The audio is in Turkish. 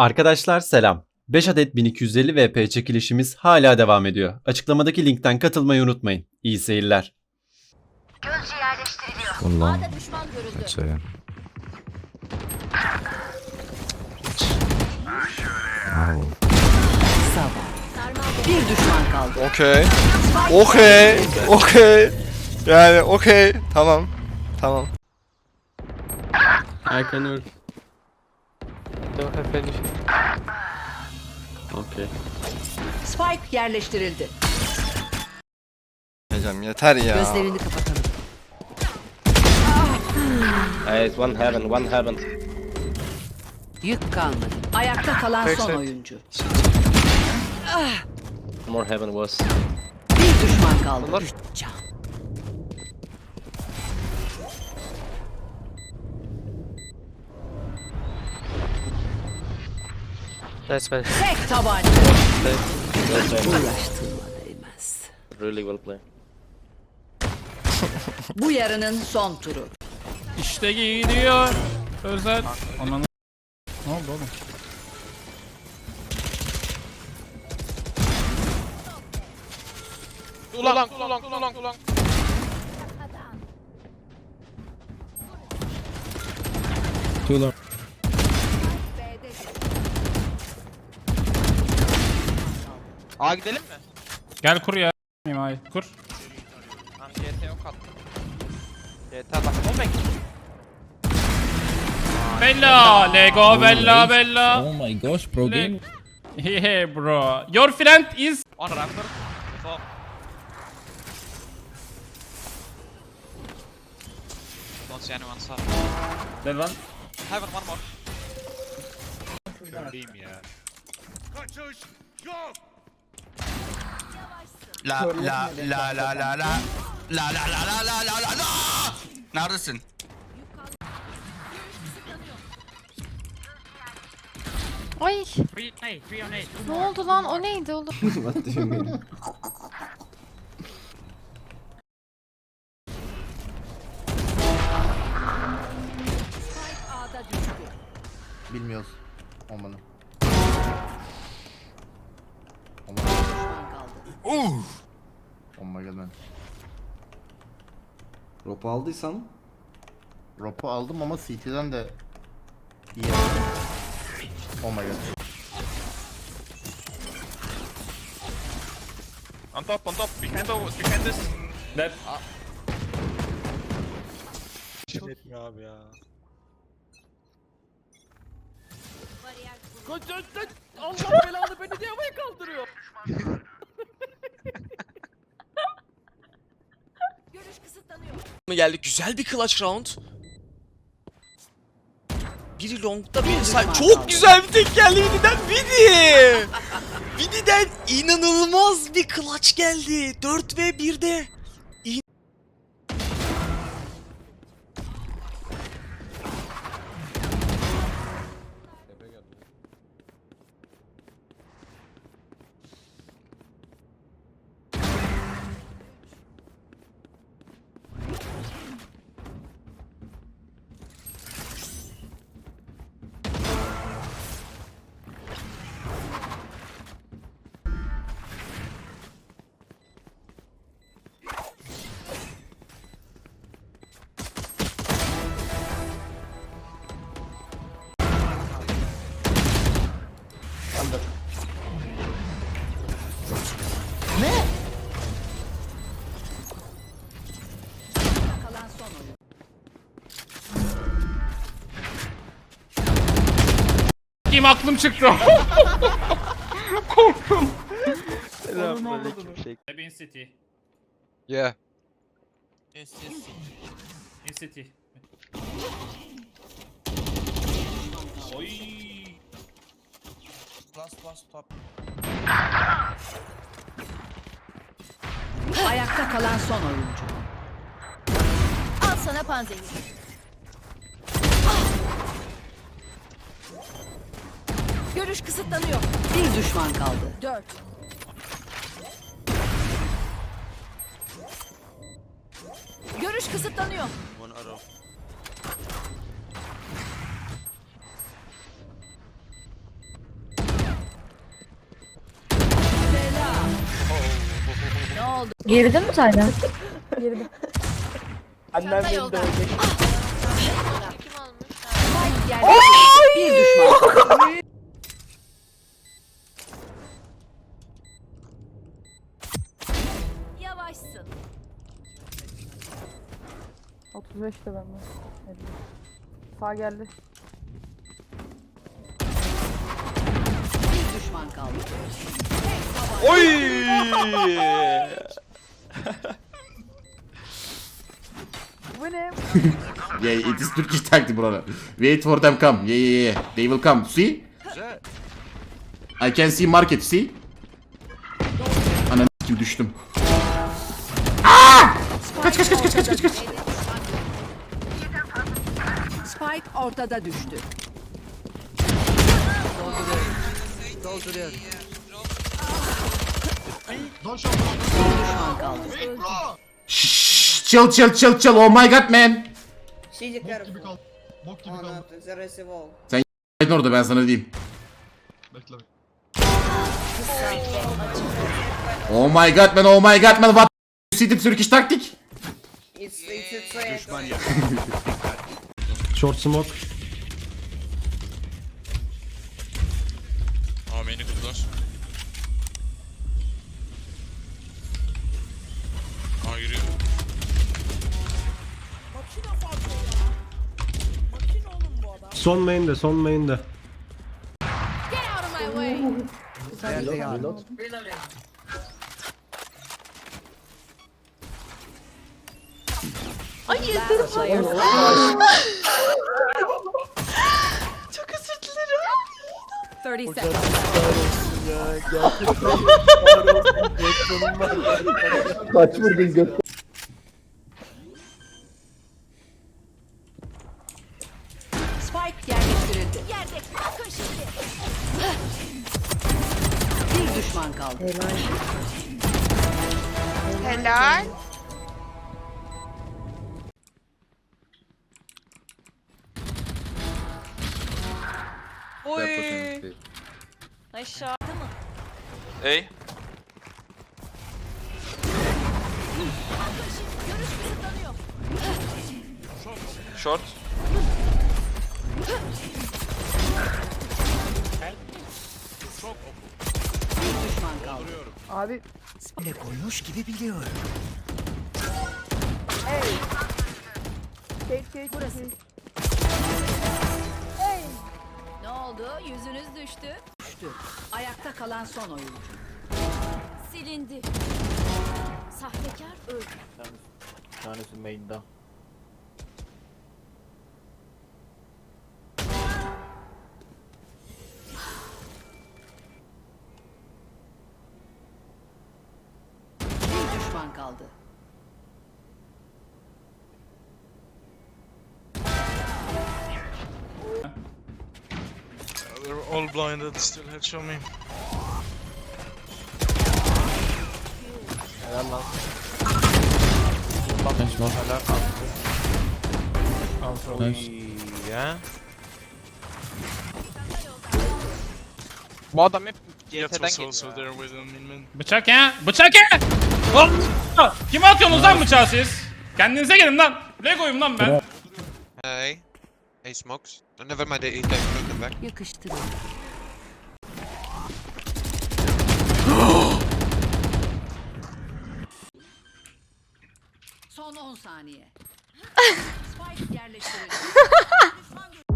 Arkadaşlar selam. 5 adet 1250 VP çekilişimiz hala devam ediyor. Açıklamadaki linkten katılmayı unutmayın. İyi seyirler. One long. A'da düşman görüldü. Bir düşman kaldı. Okey. Okey. Okey. Yani okey. Tamam. Tamam. Can work. Don't have. Okay. Spike yerleştirildi. Hocam yeter ya. Gözlerini kapatalım. Hey, it's one heaven, one heaven. Yük kalmadı. Ayakta kalan son Backside. oyuncu. More heaven was. Bir düşman kaldı. Bunlar- Üç can. That's fine. Tek tabanca. Uğraştırma değmez. Really well played. Bu yarının son turu. İşte gidiyor. Özel. Ananı. Ne oldu oğlum? Ulan ulan ulan ulan. Too A gidelim mi? Gel kur ya. Ay kur. Tamam GT yok attım. GT bak o bek. Bella. Lego Bella Bella. Oh my gosh, pro game. Hey bro. Your friend is On raptor. So. Don't see anyone sağ. Dead one. Heaven one more. La la la la la la La la la la la la la la Neredesin? Ay. Ne oldu lan? O neydi oğlum? Olma gelmedi. Ropu aldıysan Ropu aldım ama CT'den de iyi aldım. Oh my god. On top on top. Behind the behind this. Dead. Etmiyor abi ya. Görüş mı geldi? Güzel bir clutch round. Biri longda biri side. Çok güzel bir tek geldi Vidi'den. Vidi! Vidi'den inanılmaz bir clutch geldi. 4 ve 1'de. Kim aklım çıktı. Korktum. In city. Yeah. In city. Oy. Plus plus top. Ayakta kalan son oyuncu. Al sana panzehir. Görüş kısıtlanıyor. Bir düşman kaldı. Dört. Görüş kısıtlanıyor. One arrow. Ne? Girdin mi Taylan? Girdim. Annem beni dövecek. Ah! Kim almış? Spike yerleştirildi. 35 de bende. Sağ geldi. Bir düşman kaldı. Oy! Yeah, it is Turkish tactic brother. Wait for them come. Yeah, yeah, yeah. They will come. See? I can see market. See? Ananı düştüm. Spike ortada düştü. Dolduruyorum. Dolduruyorum. Bir düşman kaldı. Chill, chill, chill, chill. Oh my god man. Sen orada ben sana diyeyim. Oh my god man, oh my god man. What see the Turkish tactic? Short smoke. Aa beni kırdılar. Aa yürüyor. Son main'de, son main'de. Get out of my way. Last player Çok özür dilerim. 30 seconds. Spike yerleştirildi. Yerde. Bakın şimdi. Bir düşman kaldı. Helal. Oy. Aşağı. Ey. Görüş kısıtlanıyor. Short. Bir düşman kaldı. Abi Ne oldu? Yüzünüz düştü. Düştü. Ayakta kalan son oyuncu. Silindi. Sahtekar öldü. Tanesi main'da. Bir düşman kaldı. All blinded. Still headshot me. Helal lan. Nice smoke. Nice. Ya. Bu adam hep Yet GT'den was geliyor. also there with him in. Bıçak ya. Bıçak ya. Hop. Kime atıyorsunuz lan bıçağı siz? Kendinize gelin lan. Lego'yum lan ben. Hey. Hey smokes. Never mind, he takes them back. Yakıştırın. Son 10 saniye. Spike yerleştirildi.